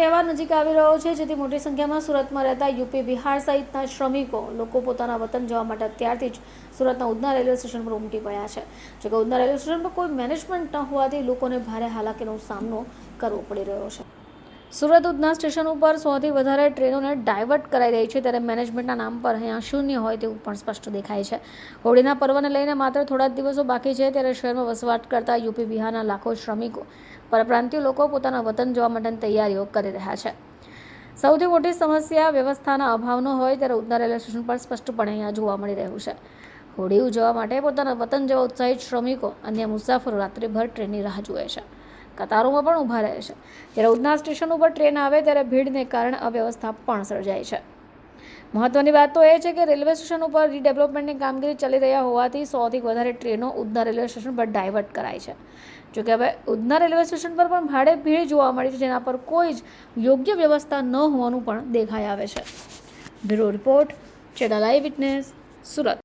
તહેવાર નજીક આવી રહ્યો છે, જેથી મોટી સંખ્યામાં સુરતમાં રહેતા યુપી, બિહાર સહિતના શ્રમિકો લોકો પોતાના વતન જવા માટે અત્યારથી જ સુરતના ઉધના રેલવે સ્ટેશન પર ઉમટી પડ્યા છે. જોકે ઉધના રેલવે સ્ટેશન પર કોઈ મેનેજમેન્ટ ન હોવાથી લોકોને ભારે હાલાકીનો સામનો કરવો પડી રહ્યો છે. સુરત ઉધના સ્ટેશન ઉપર સૌથી વધારે ટ્રેનોને ડાયવર્ટ કરાઈ રહી છે, ત્યારે મેનેજમેન્ટના નામ પર અહીંયા શૂન્ય હોય તેવું પણ સ્પષ્ટ દેખાય છે. હોળીના પર્વને લઈને માત્ર થોડા જ દિવસો બાકી છે, ત્યારે શહેરમાં વસવાટ કરતા યુપી બિહારના લાખો શ્રમિકો, પરપ્રાંતિય લોકો પોતાના વતન જવા માટેની તૈયારીઓ કરી રહ્યા છે. સૌથી મોટી સમસ્યા વ્યવસ્થાના અભાવનો હોય, ત્યારે ઉધના રેલવે સ્ટેશન પર સ્પષ્ટપણે અહીંયા જોવા મળી રહ્યું છે. હોળી ઉજવવા માટે પોતાના વતન જવા ઉત્સાહિત શ્રમિકો, અન્ય મુસાફરો રાત્રિભર ટ્રેનની રાહ જુએ છે. કતારોમાં પણ ઊભા રહે છે. જ્યારે ઉધના સ્ટેશન ઉપર ટ્રેન આવે ત્યારે ભીડને કારણે અવ્યવસ્થા પણ સર્જાય છે. મહત્વની વાત તો એ છે કે રેલવે સ્ટેશન ઉપર રીડેવલપમેન્ટની કામગીરી ચાલી રહ્યા હોવાથી સોથી વધારે ટ્રેનો ઉધના રેલવે સ્ટેશન પર ડાયવર્ટ કરાય છે. જોકે હવે ઉધના રેલવે સ્ટેશન પર પણ ભાડે ભીડ જોવા મળી છે, જેના પર કોઈ જ યોગ્ય વ્યવસ્થા ન હોવાનું પણ દેખાઈ આવે છે. બ્યુરો રિપોર્ટ ચેડા લાઈવ વિટનેસ, સુરત.